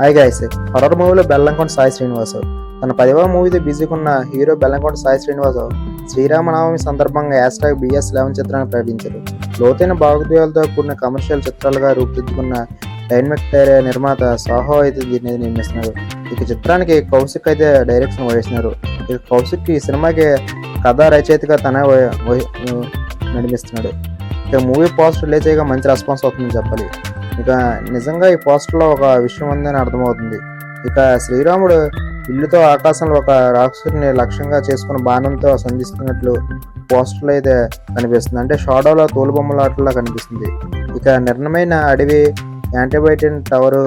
Hi guys horror మూవీలో బెల్లంకొండ సాయి శ్రీనివాస్. తన పదివ మూవీతో బిజీగా ఉన్న హీరో బెల్లంకొండ సాయి శ్రీనివాస్ శ్రీరామనవమి సందర్భంగా హ్యాష్ ట్యాగ్ బిఎస్ లెవెన్ చిత్రాన్ని ప్రకటించారు. లోతైన భావోద్వేగాలతో కూడిన కమర్షియల్ చిత్రాలుగా రూపుదిద్దుకున్న డైనమిక్ నిర్మాత సాహో అయితే దీన్ని నిర్మిస్తున్నారు. ఇక చిత్రానికి కౌశిక్ అయితే డైరెక్షన్ వహిస్తున్నారు. ఇక కౌశిక్ ఈ సినిమాకి కథా రచయితగా తన నడిపిస్తున్నాడు ఇక మూవీ పాస్ట్ రిలీజ్ అయ్యాక మంచి రెస్పాన్స్ అవుతుందని చెప్పాలి. ఇక నిజంగా ఈ పోస్టర్లో ఒక విషయం ఉందని అర్థమవుతుంది. ఇక శ్రీరాముడు ఇల్లుతో ఆకాశంలో ఒక రాక్షసుని లక్ష్యంగా చేసుకుని బాణంతో సంధిస్తున్నట్లు పోస్టర్లో అయితే కనిపిస్తుంది. అంటే షాడోలో తోలుబొమ్మలాటలా కనిపిస్తుంది. ఇక నిర్ణమైన అడవి యాంటీబయోటిక్ టవర్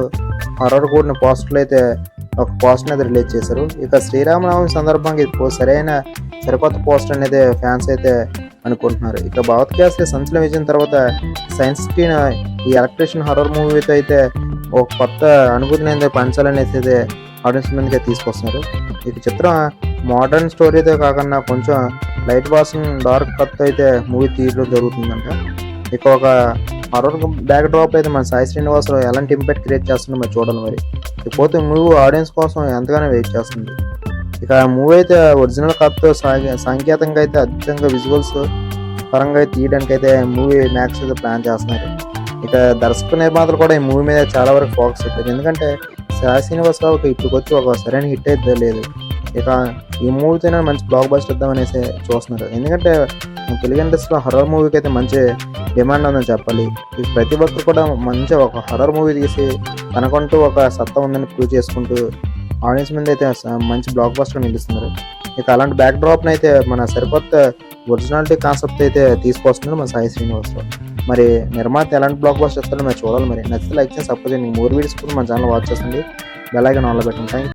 హర్రర్ కూడిన పోస్టర్లు అయితే ఒక పోస్టర్ అయితే రిలీజ్ చేశారు. ఇక శ్రీరామనవమి సందర్భంగా ఇది సరైన సరికొత్త పోస్టర్ అనేది ఫ్యాన్స్ అయితే అనుకుంటున్నారు. ఇక భగవత్ గ్యాస్ సంచలన విజయం తర్వాత సైన్స్ స్క్రీన్ ఈ ఎలక్ట్రిషియన్ హర్రర్ మూవీతో అయితే ఒక కొత్త అనుభూతిని అయితే పంచాలని అయితే ఆడియన్స్ మీదకి తీసుకొస్తున్నారు. ఈ చిత్రం మోడర్న్ స్టోరీతో కాకుండా కొంచెం లైట్ వాసన్ డార్క్ కత్ అయితే మూవీ తీయడం జరుగుతుందంట. ఇక ఒక హర్రర్ బ్యాక్ డ్రాప్ అయితే మన సాయి శ్రీనివాస్ ఎలాంటి ఇంపాక్ట్ క్రియేట్ చేస్తుందో మరి చూడాలి మరి. ఇకపోతే మూవీ ఆడియన్స్ కోసం ఎంతగానో వెయిట్ చేస్తుంది. ఇక మూవీ అయితే ఒరిజినల్ కథతో సాంకే సాంకేతంగా అయితే అద్భుతంగా విజువల్స్ పరంగా అయితే తీయడానికి అయితే మూవీ మ్యాక్స్ అయితే ప్లాన్ చేస్తున్నారు. ఇక దర్శక నిర్మాతలు కూడా ఈ మూవీ మీద చాలా వరకు ఫోకస్ పెట్టారు. ఎందుకంటే సాయి శ్రీనివాసరావుకి ఇప్పటికొచ్చి ఒక సరైన హిట్ అయితే లేదు. ఇక ఈ మూవీతోనే మంచి బ్లాక్ బస్టర్ వద్దామనేసి చూస్తున్నారు. ఎందుకంటే తెలుగు ఇండస్ట్రీలో హర్రర్ మూవీకి అయితే మంచి డిమాండ్ ఉందని చెప్పాలి. ప్రతి ఒక్కరు కూడా మంచి ఒక హర్రర్ మూవీ తీసి తనకంటూ ఒక సత్తా ఉందని ప్రూవ్ చేసుకుంటూ ఆడియన్స్ మీద అయితే మంచి బ్లాక్ బస్టర్ నిలుస్తున్నారు. ఇక అలాంటి బ్యాక్ డ్రాప్ అయితే మన సరికొత్త ఒరిజినాలిటీ కాన్సెప్ట్ అయితే తీసుకొస్తున్నారు మన సాయి శ్రీనివాసరావు మరి నిర్మాత ఎలాంటి బ్లాక్ బస్టర్ ఇస్తారో మేము చూడాలి మరి. నచ్చితే లైక్ చేసి సపోజ్ మీకు మూడు వీడియోస్ కూడా మన ఛానల్ వాచ్ చేస్తుంది బెల్ ఐకాన్ ఆన్లో పెట్టండి. థ్యాంక్